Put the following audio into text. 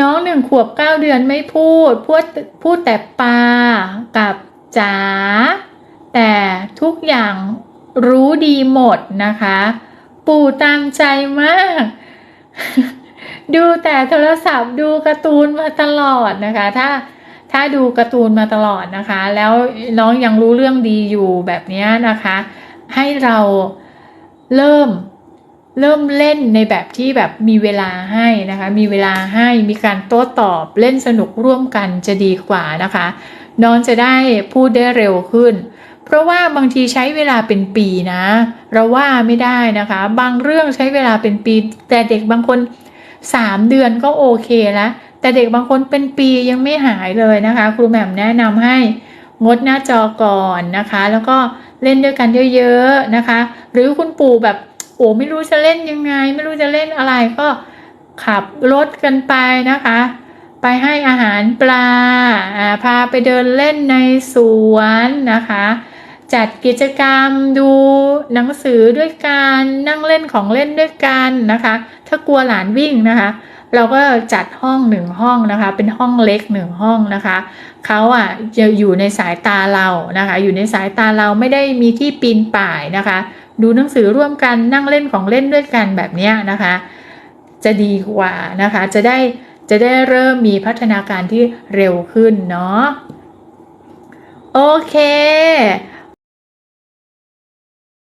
น้องหนึ่งขวบเก้าเดือนไม่พูด พูดพูดแต่ปากับจ๋าแต่ทุกอย่างรู้ดีหมดนะคะ ปู่ตามใจมาก ดูแต่โทรศัพท์ดูการ์ตูนมาตลอดนะคะ ถ้าถ้าดูการ์ตูนมาตลอดนะคะ แล้วน้องยังรู้เรื่องดีอยู่แบบนี้นะคะ ให้เราเริ่ม เริ่มเล่นในแบบที่แบบมีเวลาให้นะคะ มีเวลาให้มีการโต้ตอบเล่นสนุกร่วมกันจะดีกว่านะคะ น้องจะได้พูดได้เร็วขึ้น เพราะว่าบางทีใช้เวลาเป็นปีนะ เราว่าไม่ได้นะคะ บางเรื่องใช้เวลาเป็นปี แต่เด็กบางคน 3 เดือนก็โอเคแล้วแต่เด็กบางคนเป็นปียังไม่หายเลยนะคะ ครูแหม่มแนะนำให้งดหน้าจอก่อนนะคะ แล้วก็เล่นด้วยกันเยอะๆนะคะ หรือคุณปู่แบบ โอ้ไม่รู้จะเล่นยังไง ไม่รู้จะเล่นอะไรก็ขับรถกันไปนะคะ ไปให้อาหารปลาพาไปเดินเล่นในสวนนะคะ จัดกิจกรรมดูหนังสือด้วยกันนั่งเล่นของเล่นด้วยกันนะคะ ถ้ากลัวหลานวิ่งนะคะ เราก็จัดห้องหนึ่งห้องนะคะ เป็นห้องเล็กหนึ่งห้องนะคะเขาอะจะอยู่ในสายตาเรานะคะ อยู่ในสายตาเราไม่ได้มีที่ปีนป่ายนะคะ ดูหนังสือร่วมกันนั่งเล่นของเล่นด้วยกันแบบนี้นะคะ จะดีกว่านะคะ จะได้จะได้เริ่มมีพัฒนาการที่เร็วขึ้นเนาะโอเค